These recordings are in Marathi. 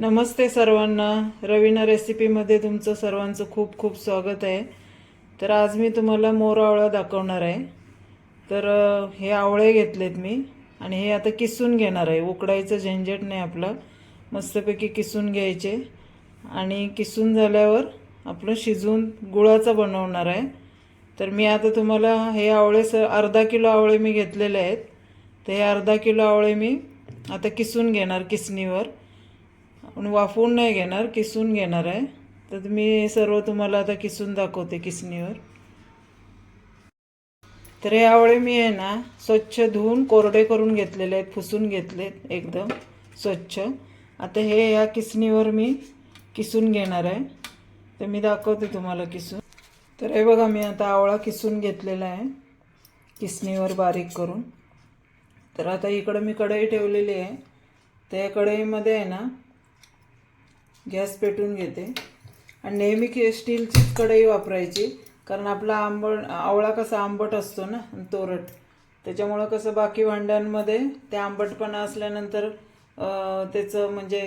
नमस्ते सर्वांना. रवीना रेसिपीमध्ये तुमचं सर्वांचं खूप खूप स्वागत आहे. तर आज मी तुम्हाला मोर आवळा दाखवणार आहे. तर हे आवळे घेतलेत मी आणि हे आता किसून घेणार आहे. उकडायचं झंझट नाही आपलं. मस्तपैकी किसून घ्यायचे. आणि किसून झाल्यावर आपलं शिजवून गुळाचं बनवणार आहे. तर मी आता तुम्हाला हे आवळे स अर्धा किलो आवळे मी घेतलेले आहेत. तर हे अर्धा किलो आवळे मी आता किसून घेणार किसणीवर. आणि वाफवून नाही घेणार किसून घेणार आहे. तर मी सर्व तुम्हाला आता किसून दाखवते किसणीवर. तर हे मी आहे ना स्वच्छ धुवून कोरडे करून घेतलेले आहेत फुसून घेतलेत एकदम स्वच्छ. आता हे या किसणीवर मी किसून घेणार आहे. तर मी दाखवते तुम्हाला किसून. तर हे बघा मी आता आवळा किसून घेतलेला आहे किसणीवर बारीक करून. तर आता इकडं मी कढई ठेवलेली आहे. त्या कढईमध्ये आहे ना गॅस पेटून घेते. आणि नेहमी की स्टीलचीच कढई वापरायची. कारण आपला आंबट आवळा कसा आंबट असतो ना तोरट. त्याच्यामुळं कसं बाकी भांड्यांमध्ये ते आंबटपणा असल्यानंतर त्याचं म्हणजे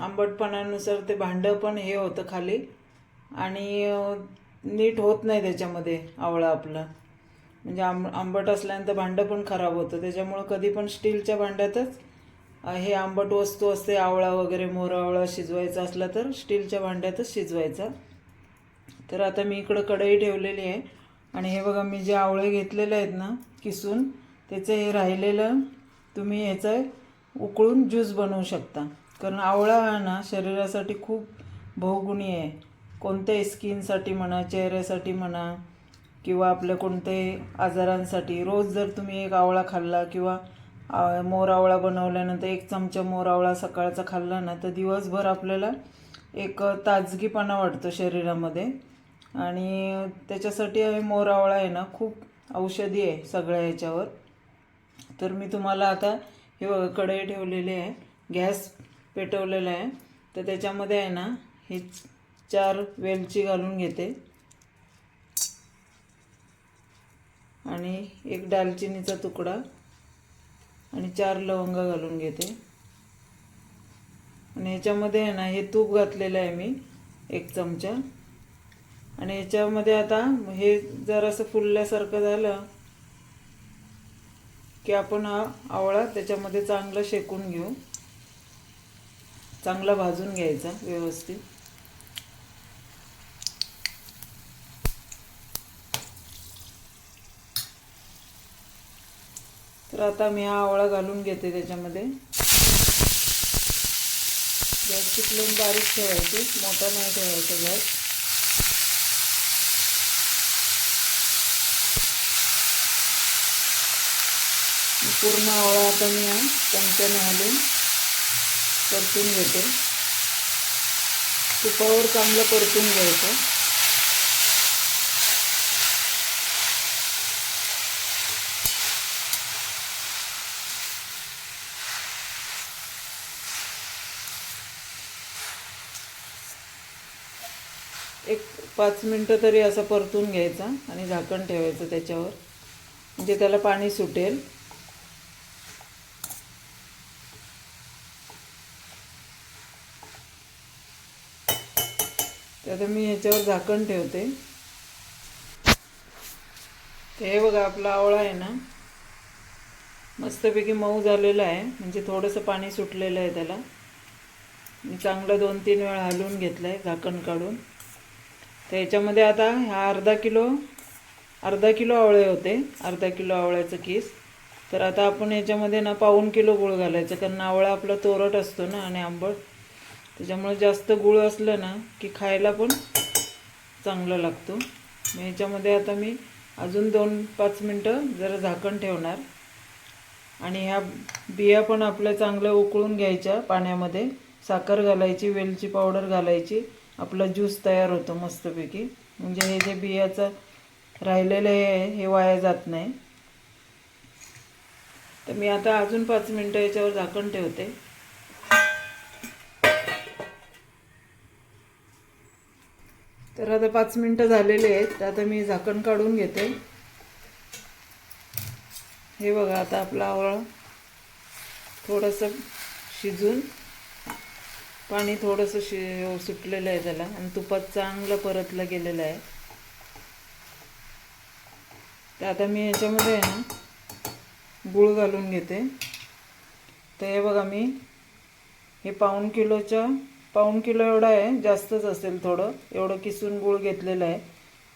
आंबटपणानुसार ते भांडं पण हे होतं खाली. आणि नीट होत नाही त्याच्यामध्ये आवळा आपला. म्हणजे आंब आंबट असल्यानंतर भांडं पण खराब होतं. त्याच्यामुळं कधी पण स्टीलच्या भांड्यातच हे आंबट वस्तू असते आवळा वगैरे मोरावळा शिजवायचा असला तर स्टीलच्या भांड्यातच शिजवायचा. तर आता मी इकडं कढई ठेवलेली आहे आणि हे बघा मी जे आवळे घेतलेले आहेत ना किसून त्याचं हे राहिलेलं तुम्ही ह्याचं उकळून ज्यूस बनवू शकता. कारण आवळा हा ना शरीरासाठी खूप बहुगुणी आहे. कोणत्याही स्किनसाठी म्हणा चेहऱ्यासाठी म्हणा किंवा आपल्या कोणत्याही आजारांसाठी रोज जर तुम्ही एक आवळा खाल्ला किंवा मोरावळा बनवल्यानंतर एक चमचा मोरावळा सकाळचा खाल्ला ना तर दिवसभर आपल्याला एक ताजगीपणा वाटतो शरीरामध्ये. आणि त्याच्यासाठी मोरावळा आहे ना खूप औषधी आहे सगळ्या याच्यावर तर मी तुम्हाला आता हे बघा कढई ठेवलेली आहे गॅस पेटवलेला आहे. तर त्याच्यामध्ये आहे ना हे चार वेलची घालून घेते. आणि एक दालचिनीचा तुकडा. आणि चार लवंग घालून घेते. आणि ह्याच्यामध्ये आहे ना हे तूप घातलेलं आहे मी एक चमचा. आणि ह्याच्यामध्ये आता हे जरासं फुलल्यासारखं झालं की आपण हा आवळा त्याच्यामध्ये चांगला शेकून घेऊ. चांगला भाजून घ्यायचा व्यवस्थित. तर आता मी हा आवळा घालून घेते त्याच्यामध्ये. गॅसची फ्लेम बारीक ठेवायची. मोठा नाही ठेवायचा गॅस. पूर्ण आवळा आता मी हा चमच्याने घालून परतून घेते. तुपावर चांगलं परतून घ्यायचं. एक पाच मिनटं तरी असं परतून घ्यायचा आणि झाकण ठेवायचं त्याच्यावर. म्हणजे त्याला पाणी सुटेल. तर आता मी ह्याच्यावर झाकण ठेवते. हे बघा आपला आवळा आहे ना. मस्तपैकी मऊ झालेला आहे. म्हणजे थोडंसं पाणी सुटलेलं आहे त्याला. मी चांगलं दोन तीन वेळा हलवून घेतलं आहे झाकण काढून. तर याच्यामध्ये आता ह्या अर्धा किलो अर्धा किलो आवळे होते. अर्धा किलो आवळ्याचं किस. तर आता आपण याच्यामध्ये ना पाऊन किलो गुळ घालायचं. कारण आवळा आपला तोरट असतो ना आणि आंबट. त्याच्यामुळे जास्त गुळ असलं ना की खायला पण चांगलं लागतो. मग याच्यामध्ये आता मी अजून दोन पाच मिनटं जरा झाकण ठेवणार. आणि ह्या बिया पण आपल्या चांगल्या उकळून घ्यायच्या पाण्यामध्ये. साखर घालायची वेलची पावडर घालायची. आपला ज्यूस तयार होतो मस्तपैकी. म्हणजे हे जे बियाचं राहिलेलं हे हे वाया जात नाही. तर मी आता अजून पाच मिनटं याच्यावर झाकण ठेवते. तर आता पाच मिनटं झालेले आहेत तर आता मी झाकण काढून घेते. हे बघा आता आपला आवळा थोडंसं शिजून पाणी थोडंसं शि सुटलेलं आहे त्याला. आणि तुपात चांगलं परतलं गेलेलं आहे. तर आता मी याच्यामध्ये आहे ना गूळ घालून घेते. तर हे बघा मी हे पाऊण किलोच्या पाऊण किलो एवढं आहे जास्तच असेल थोडं. एवढं किसून गूळ घेतलेलं आहे.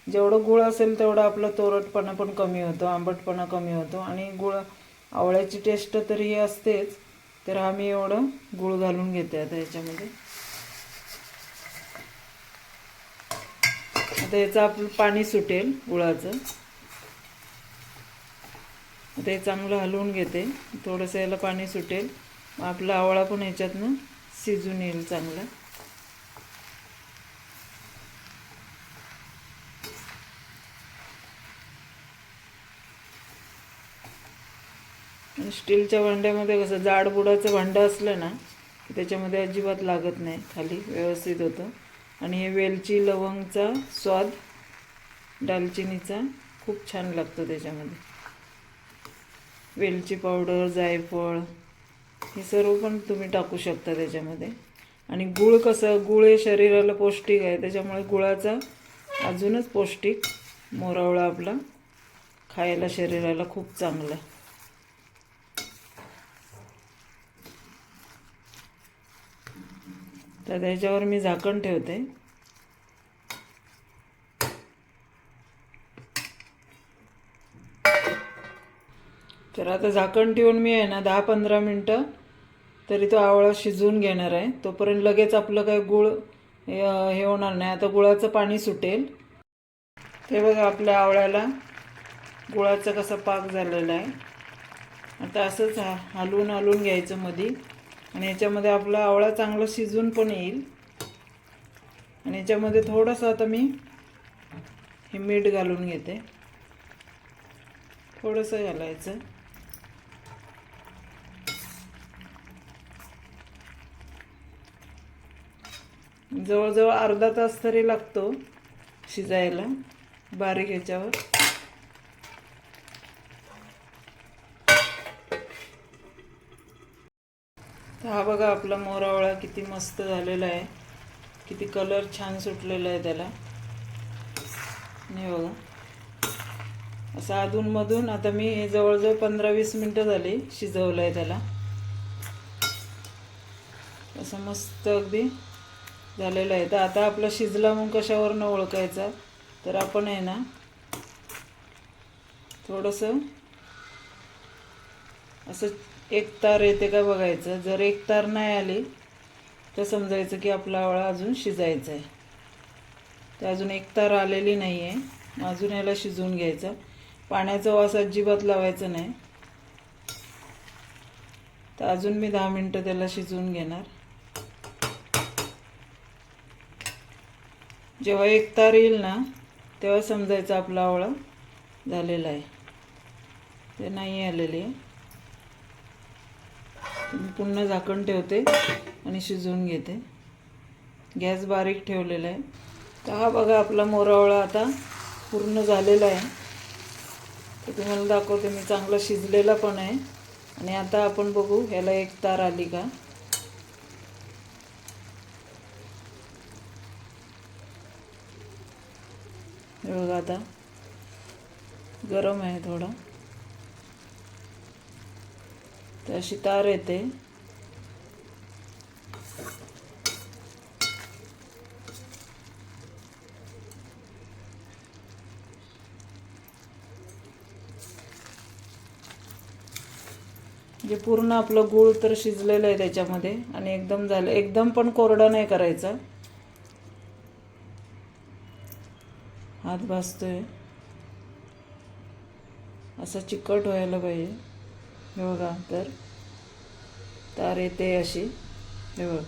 जेवढं गूळ असेल तेवढं आपलं तोरटपणा पण कमी होतो आंबटपणा कमी होतो. आणि गुळ आवळ्याची टेस्ट तर ही असतेच. तर आम्ही एवढं गूळ घालून घेते आता याच्यामध्ये. आता याचं आपलं पाणी सुटेल गुळाचं. आता हे चांगलं हलवून घेते. थोडंसं याला पाणी सुटेल. मग आपला आवळा पण ह्याच्यातनं शिजून येईल चांगला. आणि स्टीलच्या भांड्यामध्ये कसं जाड बुडाचं भांडं असलं ना की त्याच्यामध्ये अजिबात लागत नाही. खाली व्यवस्थित होतं. आणि हे वेलची लवंगचा स्वाद दालचिनीचा खूप छान लागतो त्याच्यामध्ये. वेलची पावडर जायफळ हे सर्व पण तुम्ही टाकू शकता त्याच्यामध्ये. आणि गुळ कसं गुळ हे शरीराला पौष्टिक आहे. त्याच्यामुळे गुळाचा अजूनच पौष्टिक मोरावळा आपला खायला शरीराला खूप चांगला तर त्याच्यावर मी झाकण ठेवते. तर आता झाकण ठेवून मी आहे ना दहा पंधरा मिनटं तरी तो आवळा शिजवून घेणार आहे. तोपर्यंत लगेच आपलं काय गुळ हे होणार नाही. आता गुळाचं पाणी सुटेल. ते बघा आपल्या आवळ्याला गुळाचा कसा पाक झालेला आहे. आता असंच हा हलवून हलवून घ्यायचं मधी. आणि याच्यामध्ये आपला आवळा चांगला शिजून पण येईल. आणि याच्यामध्ये थोडंसं आता मी हे मीठ घालून घेते. थोडंसं घालायचं. जवळजवळ अर्धा तास तरी लागतो शिजायला बारीक ह्याच्यावर तर हा बघा आपला मोरावळा किती मस्त झालेला आहे. किती कलर छान सुटलेला आहे त्याला. नाही बघा. असं अधूनमधून आता मी जवळजवळ पंधरा वीस मिनटं झाली शिजवलं आहे त्याला. असं मस्त अगदी झालेलं आहे. तर आता आपला शिजला मग कशावरनं ओळखायचा? तर आपण आहे ना थोडंसं असं एक तार येते का बघायचं. जर एक तार नाही आली तर समजायचं की आपला आवळा अजून शिजायचा आहे. तर अजून एक तार आलेली नाही आहे अजून याला शिजवून घ्यायचं. पाण्याचा वास अजिबात लावायचा नाही. तर अजून मी दहा मिनटं त्याला शिजवून घेणार. जेव्हा एक तार येईल ना तेव्हा समजायचं आपला आवळा झालेला आहे. ते नाही आलेली. आहे पुन्हा झाकण ठेवते आणि शिजवून घेते. गॅस बारीक ठेवलेला आहे. तर हा बघा आपला मोरावळा आता पूर्ण झालेला आहे. तर तुम्हाला दाखवते मी चांगला शिजलेला पण आहे. आणि आता आपण बघू ह्याला एक तार आली का? बघा आता. गरम आहे थोडा. तर अशी तार येते. जे पूर्ण आपलं गूळ तर शिजलेलं आहे त्याच्यामध्ये आणि एकदम झालं एकदम पण कोरडा नाही करायचा. हात भासतोय. असं चिकट व्हायला पाहिजे. हे बघा तर तार येते अशी. हे बघ.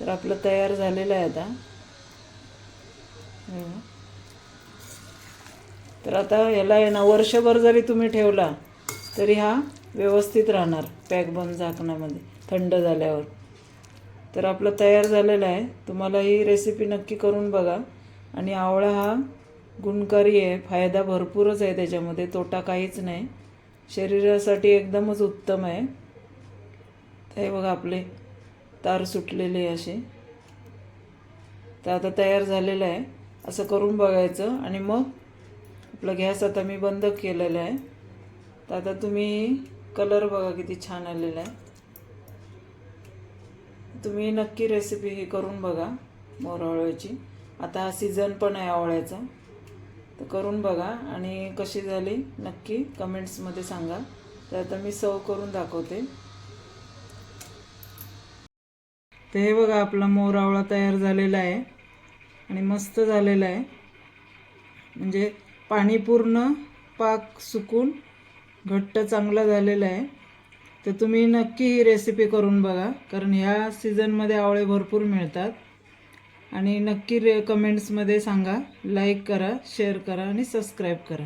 तर आपलं तयार झालेलं आहे आता. तर आता याला आहे ना वर्षभर जरी तुम्ही ठेवला तरी हा व्यवस्थित राहणार पॅक बंद झाकणामध्ये थंड झाल्यावर. तर आपलं तयार झालेलं आहे. तुम्हाला ही रेसिपी नक्की करून बघा. आणि आवळा हा गुणकारी आहे फायदा भरपूरच आहे त्याच्यामध्ये तोटा काहीच नाही. शरीरासाठी एकदमच उत्तम आहे. हे बघा आपले तार सुटलेली असे. तर आता तयार झालेलं आहे. असं करून बघायचं आणि मग आपला गॅस आता मी बंद केलेला आहे. तर आता तुम्ही कलर बघा किती छान आलेला आहे. तुम्ही नक्की रेसिपी ही करून बघा मोरवळ्याची आता हा सीझन पण आहे आवळ्याचा. तर करून बघा आणि कशी झाली नक्की कमेंट्समध्ये सांगा. तर आता मी सर्व करून दाखवते. तर हे बघा आपला मोरावळा तयार झालेला आहे आणि मस्त झालेला आहे. म्हणजे पाणी पूर्ण पाक सुकून घट्ट चांगला झालेला आहे. तर तुम्ही नक्की ही रेसिपी करून बघा कारण ह्या सीझनमध्ये आवळे भरपूर मिळतात. आणि नक्की रे कमेंट्समध्ये सांगा लाईक करा शेअर करा आणि सबस्क्राईब करा.